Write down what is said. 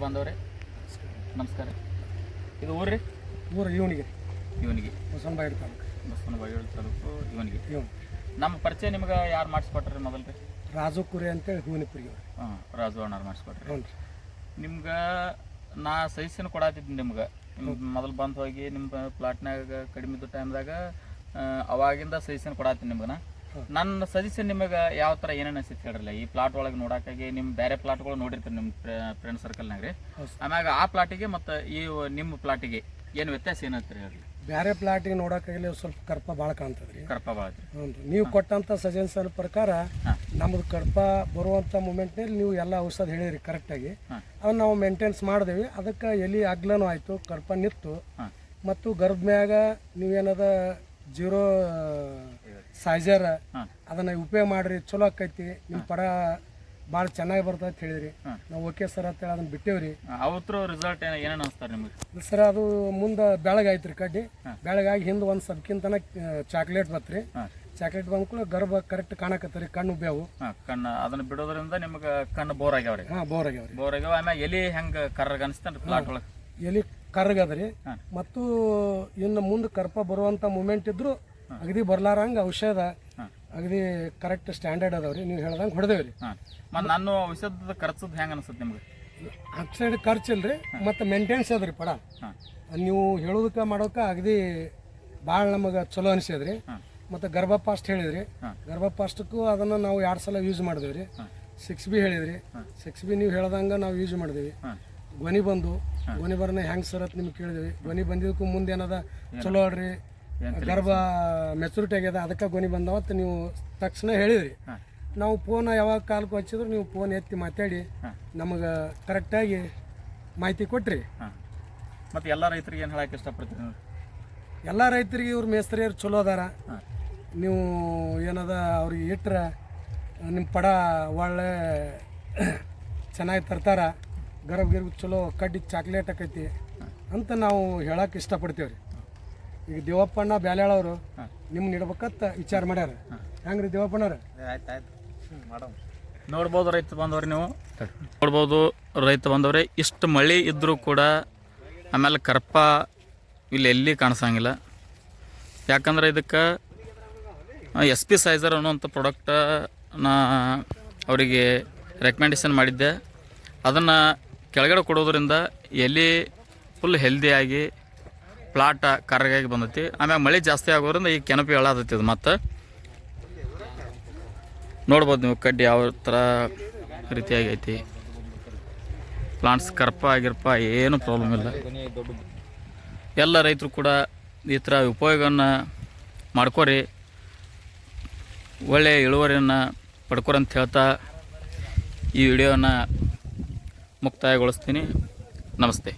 ರೈತ ಬಾಂಧವ್ರೆ ನಮಸ್ಕಾರ. ಇದು ಊರ್ರಿ? ಊರು ಇವನಿಗೆ ಇವನಿಗೆ ಬಸವನಬಾಯಿ ತಾಲೂಕು. ಬಸವನ ಬಾಯಿ ತಾಲೂಕು ಇವನಿಗೆ ಇವನು ನಮ್ಮ ಪರಿಚಯ ನಿಮ್ಗೆ ಯಾರು ಮಾಡಿಸ್ಕೊಟ್ರಿ ಮೊದಲು ರೀ ರಾಜು ಕುರಿ ಅಂತೇಳಿ ಹೂವಿನಪುರಿಗೆ ಹಾಂ ರಾಜು ಅಣ್ಣಾರು ಮಾಡಿಸ್ಕೊಟ್ರಿ. ಹ್ಞೂ ರೀ. ನಿಮ್ಗೆ ನಾ ಸಜೆಷನ್ ಕೊಡತಿದ್ದೀನಿ ನಿಮ್ಗೆ. ಮೊದಲು ಬಂದು ಹೋಗಿ ನಿಮ್ಮ ಪ್ಲಾಟ್ನಾಗ ಕಡಿಮೆ ಇದ್ದ ಟೈಮ್ದಾಗ ಅವಾಗಿಂದ ಸಜೆಷನ್ ಕೊಡಾತೀನಿ ನಿಮ್ಗೆ ನಾ. ನನ್ನ ಸಜೆಷನ್ ನಿಮಗೆ ಯಾವ ಥರ ಏನೇನು ಅನಿಸುತ್ತೆ ಹೇಳ್ರಲ್ಲ ಈ ಪ್ಲಾಟ್ ಒಳಗೆ ನೋಡೋಕ್ಕಾಗಿ ನಿಮ್ಮ ಬೇರೆ ಪ್ಲಾಟ್ಗಳು ನೋಡಿರ್ತೀರಿ ನಿಮ್ಮ ಫ್ರೆಂಡ್ ಸರ್ಕಲ್ನಾಗ ರೀ. ಆಮ್ಯಾಗ ಆ ಪ್ಲಾಟಿಗೆ ಮತ್ತು ಈ ನಿಮ್ಮ ಪ್ಲಾಟಿಗೆ ಏನು ವ್ಯತ್ಯಾಸ ಏನಂತ ಹೇಳ್ರಿ? ಬೇರೆ ಪ್ಲಾಟಿಗೆ ನೋಡೋಕ್ಕಾಗಲಿ ಸ್ವಲ್ಪ ಕರ್ಪ ಭಾಳ ಕಾಣ್ತದೆ ರೀ ಕರ್ಪ ಭಾಳ ಹ್ಞೂ ನೀವು ಕೊಟ್ಟಂಥ ಸಜೆಷನ್ ಪ್ರಕಾರ ನಮ್ದು ನಮ್ಮದು ಕಡ್ಪ ಬರುವಂಥ ಮೂಮೆಂಟ್ನಲ್ಲಿ ನೀವು ಎಲ್ಲ ಔಷಧ ಹೇಳಿರಿ ಕರೆಕ್ಟಾಗಿ ಅದನ್ನ ನಾವು ಮೇಂಟೆನ್ಸ್ ಮಾಡಿದೇವಿ. ಅದಕ್ಕೆ ಎಲ್ಲಿ ಅಗ್ಲನೂ ಆಯಿತು ಕರ್ಪ ನಿತ್ತು. ಮತ್ತು ಗರ್ಭ ಮ್ಯಾಗ ನೀವೇನದ ಜೀರೋ ಸೈಜರ್ ಅದನ್ನ ಉಪಯೋಗ ಮಾಡ್ರಿ ಚಲೋ ಆಕೈತಿ ನಿಮ್ಮ ಪಡ ಭಾಳ ಚೆನ್ನಾಗಿ ಬರ್ತದೆ ಅಂತ ಹೇಳಿದ್ರಿ. ನಾವು ಓಕೆ ಸರ್ ಅಂತ ಹೇಳಿ ಅದನ್ನ ಬಿಟ್ಟೇವ್ರಿ. ಅವತ್ತು ರಿಸಲ್ಟ್ ಏನು ಏನೇನು ಅನಿಸ್ತಾರೆ ನಿಮಗೆ? ಸರ್ ಅದು ಮುಂದೆ ಬೆಳಗಾಯ್ತು ರೀ ಕಡ್ಡಿ. ಬೆಳಗಾಗಿ ಹಿಂದೆ ಒಂದು ಸಬ್ಕಿಂತನ ಚಾಕ್ಲೇಟ್ ಬತ್ರಿ. ಚಾಕ್ಲೇಟ್ ಬಂದ ಕೂಡ ಗರ್ಭ ಕರೆಕ್ಟ್ ಕಾಣಕತ್ತರಿ ಕಣ್ಣು ಬೇವು ಕಣ್ಣ ಅದನ್ನ ಬಿಡೋದ್ರಿಂದ ನಿಮ್ಗೆ ಕಣ್ಣು ಬೋರ್ ಆಗ್ಯಾವ್ರಿ. ಹಾಂ ಬೋರ್ ಆಗ್ಯಾವ್ರಿ. ಬೋರ್ ಆಗ್ಯಾವ ಆಮೇಲೆ ಎಲಿ ಹೆಂಗೆ ಕರ್ರಗ ಅನಿಸ್ತಾನೆ ಪ್ಲಾಟ್ ಒಳಗೆ? ಎಲಿ ಕರ್ರಗದ್ರಿ. ಮತ್ತು ಇನ್ನು ಮುಂದೆ ಕರ್ಪ ಬರುವಂಥ ಮೂಮೆಂಟ್ ಇದ್ರು ಅಗದಿ ಬರ್ಲಾರಂಗ ಔಷಧ. ಅಗದಿ ಕರೆಕ್ಟ್ ಸ್ಟ್ಯಾಂಡರ್ಡ್ ಅದಾವ್ರಿ. ನೀವು ಹೇಳ್ದಂಗೆ ಹೊಡೆದೇವ್ರಿ. ರೀ ಮತ್ತು ನಾನು ಔಷಧದ ಖರ್ಚು ಹೆಂಗೆ ಅನಿಸುತ್ತೆ ನಿಮ್ಗೆ? ಸೈಡ್ ಖರ್ಚು ಇಲ್ರಿ ಮತ್ತು ಮೇಂಟೆನ್ಸ್ ಅದ್ರಿ ಪಡ. ನೀವು ಹೇಳೋದಕ್ಕೆ ಮಾಡೋಕೆ ಅಗದಿ ಭಾಳ ನಮಗೆ ಚಲೋ ಅನಿಸ್ಯದ್ರಿ. ರೀ ಮತ್ತು ಗರ್ಭಪಾಸ್ಟ್ ಹೇಳಿದ್ರಿ. ಗರ್ಭ ಗರ್ಭಪಾಸ್ಟಕ್ಕೂ ಅದನ್ನು ನಾವು ಎರಡು ಸಲ ಯೂಸ್ ಮಾಡಿದೇವೆ ರೀ ಸಿಕ್ಸ್ ಬಿ ಹೇಳಿದ್ರಿ. ಸಿಕ್ಸ್ ಬಿ ನೀವು ಹೇಳ್ದಂಗೆ ನಾವು ಯೂಸ್ ಮಾಡಿದೇವಿ. ಧ್ವನಿ ಬಂದು ಧ್ವನಿ ಬರನ ಹೆಂಗೆ ಸರತ್ ಅಂತ ನಿಮ್ಗೆ ಕೇಳಿದ್ವಿ. ಧ್ವನಿ ಬಂದಿದ್ದಕ್ಕೂ ಮುಂದೆ ಏನದ? ಚಲೋ ಅಲ್ರಿ. ಗರ್ಭ ಮೆಚುರಿಟಿ ಆಗ್ಯದ ಅದಕ್ಕೆ ಗೊನಿ ಬಂದವತ್ತು ನೀವು ತಕ್ಷಣ ಹೇಳಿದ್ರಿ. ನಾವು ಫೋನ್ ಯಾವಾಗ ಕಾಲಕ್ಕೆ ಹಚ್ಚಿದ್ರು ನೀವು ಫೋನ್ ಎತ್ತಿ ಮಾತಾಡಿ. ನಮಗೆ ಕರೆಕ್ಟಾಗಿ ಮಾಹಿತಿ ಕೊಟ್ರಿ. ಮತ್ತು ಎಲ್ಲ ರೈತರಿಗೆ ಏನು ಹೇಳಕ್ಕೆ ಇಷ್ಟಪಡ್ತೀರಿ ನೀವು? ಎಲ್ಲ ರೈತರಿಗೆ ಇವ್ರ ಮೇಸ್ತ್ರಿಯರು ಚಲೋ ಅದಾರ. ನೀವು ಏನದ ಅವ್ರಿಗೆ ಇಟ್ರೆ ನಿಮ್ಮ ಪಡ ಒಳ್ಳೆ ಚೆನ್ನಾಗಿ ತರ್ತಾರ. ಗರ್ಭ ಗಿರ್ಬ್ ಚಲೋ ಕಡ್ಡಿ ಚಾಕ್ಲೇಟ್ ಆಕೈತಿ ಅಂತ ನಾವು ಹೇಳಕ್ಕೆ ಇಷ್ಟಪಡ್ತೀವಿ ರೀ ಈಗ ದೇವಪ್ಪಣ್ಣ ಬ್ಯಾಲ್ಯಾಳವರು ಅವರು ನಿಮ್ಗೆ ಇಡ್ಬೇಕಂತ ವಿಚಾರ ಮಾಡ್ಯಾರ. ಹೆಂಗ್ರಿ ದೇವಪ್ಪಣ್ಣವ್ರ? ಆಯ್ತು ನೋಡ್ಬೋದು ರೈತ ಬಂದವ್ರಿ ನೀವು. ನೋಡ್ಬೋದು ರೈತ ಬಂದವ್ರೆ ಇಷ್ಟು ಮಳೆ ಇದ್ದರೂ ಕೂಡ ಆಮೇಲೆ ಕರ್ಪ ಇಲ್ಲಿ ಎಲ್ಲಿ ಕಾಣಿಸಂಗಿಲ್ಲ. ಯಾಕಂದ್ರೆ ಇದಕ್ಕೆ ಎಸ್ ಪಿ ಸೈಜರ್ ಅನ್ನೋಂಥ ಪ್ರಾಡಕ್ಟ ನಾ ಅವರಿಗೆ ರೆಕಮೆಂಡೇಶನ್ ಮಾಡಿದ್ದೆ. ಅದನ್ನು ಕೆಳಗಡೆ ಕೊಡೋದ್ರಿಂದ ಎಲ್ಲಿ ಫುಲ್ ಹೆಲ್ದಿಯಾಗಿ ಪ್ಲಾಟ ಕರಗಾಗಿ ಬಂದೈತಿ. ಆಮ್ಯಾಗ ಮಳೆ ಜಾಸ್ತಿ ಆಗೋದ್ರಿಂದ ಈ ಕೆನಪಿ ಹೇಳತೈತಿ ಇದು ಮತ್ತು. ನೋಡ್ಬೋದು ನೀವು ಕಡ್ಡಿ ಯಾವ ಥರ ರೀತಿಯಾಗಿ ಐತಿ ಪ್ಲಾಂಟ್ಸ್ ಕರ್ಪ ಆಗಿರ್ಪ ಏನು ಪ್ರಾಬ್ಲಮ್ ಇಲ್ಲ. ಎಲ್ಲ ರೈತರು ಕೂಡ ಈ ಥರ ಉಪಯೋಗವನ್ನು ಮಾಡ್ಕೋರಿ. ಒಳ್ಳೆಯ ಇಳುವರಿಯನ್ನು ಪಡ್ಕೊರಿ ಅಂತ ಹೇಳ್ತಾ ಈ ವಿಡಿಯೋನ ಮುಕ್ತಾಯಗೊಳಿಸ್ತೀನಿ. ನಮಸ್ತೆ.